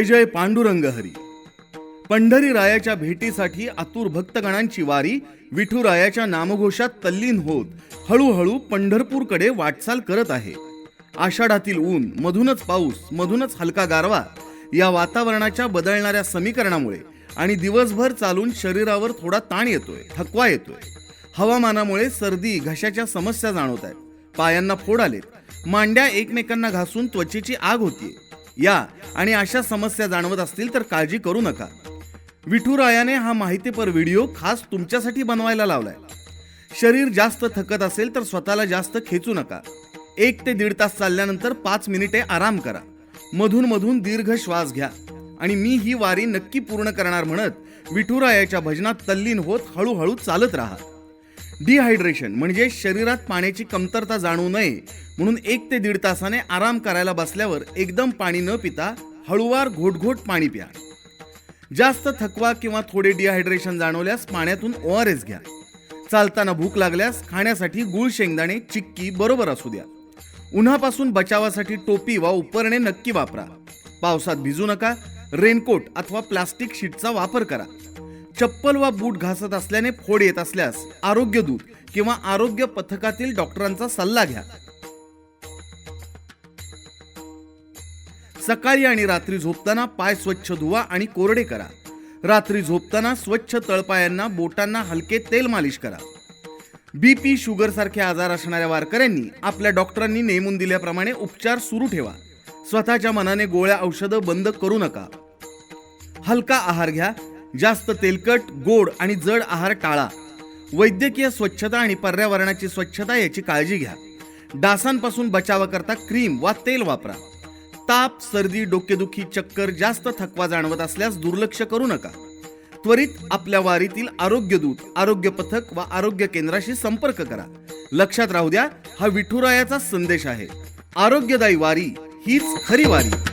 जय जय पांडुरंग हरी पंढरी रायाच्या भेटीसाठी आतुर भक्तगणांची वारी विठुरायाच्या नामघोषात तल्लीन होत हळूहळू पंढरपूरकडे वाटचाल करत आहे. आषाढातील ऊन मधूनच पाऊस मधूनच हलका गारवा या वातावरणाच्या बदलणाऱ्या समीकरणामुळे आणि दिवसभर चालून शरीरावर थोडा ताण येतोय थकवा येतोय. हवामानामुळे सर्दी घशाच्या समस्या जाणवत आहेत. पायांना फोड आलेत. मांड्या एकमेकांना घासून त्वचेची आग होतीये. या आणि अशा समस्या जाणवत असतील तर काळजी करू नका. विठुरायाने हा माहितीपर व्हिडिओ खास तुमच्यासाठी बनवायला लावलाय. शरीर जास्त थकत असेल तर स्वतःला जास्त खेचू नका. एक ते दीड तास चालल्यानंतर पाच मिनिटे आराम करा. मधून मधून दीर्घ श्वास घ्या. आणि मी ही वारी नक्की पूर्ण करणार म्हणत विठुरायाच्या भजनात तल्लीन होत हळूहळू चालत राहा. डिहायड्रेशन म्हणजे शरीरात पाण्याची कमतरता जाणू नये म्हणून एक ते दीड तासाने आराम करायला बसल्यावर एकदम पाणी न पिता हळूवार घोटघोट पाणी प्या. जास्त थकवा किंवा थोडे डिहायड्रेशन जाणवल्यास पाण्यातून ओ आर एस घ्या. चालताना भूक लागल्यास खाण्यासाठी गुळ शेंगदाणे चिक्की बरोबर असू द्या. उन्हापासून बचावासाठी टोपी वा उपरणे नक्की वापरा. पावसात भिजू नका. रेनकोट अथवा प्लास्टिक शीटचा वापर करा. चप्पल वा बूट घासत असल्याने फोड येत असल्यास आरोग्य दूत किंवा आरोग्य पथकातील डॉक्टरांचा सल्ला घ्या. सकाळी आणि रात्री झोपताना पाय स्वच्छ धुवा आणि कोरडे करा. रात्री झोपताना स्वच्छ तळपायांना बोटांना हलके तेल मालिश करा. बीपी शुगर सारखे आजार असणाऱ्या वारकऱ्यांनी आपल्या डॉक्टरांनी नेमून दिल्याप्रमाणे उपचार सुरू ठेवा. स्वतःच्या मनाने गोळ्या औषधं बंद करू नका. हलका आहार घ्या जास्त तेलकट गोड आणि जड आहार टाळा. वैद्यकीय स्वच्छता आणि पर्यावरणाची स्वच्छता याची काळजी घ्या. डासांपासून बचावाकरता क्रीम वा तेल वापरा. ताप सर्दी डोकेदुखी चक्कर जास्त थकवा जाणवत असल्यास दुर्लक्ष करू नका. त्वरित आपल्या वारीतील आरोग्यदूत आरोग्य पथक वा आरोग्य केंद्राशी संपर्क करा. लक्षात राहू द्या हा विठुरायाचा संदेश आहे. आरोग्यदायी वारी हीच खरी वारी.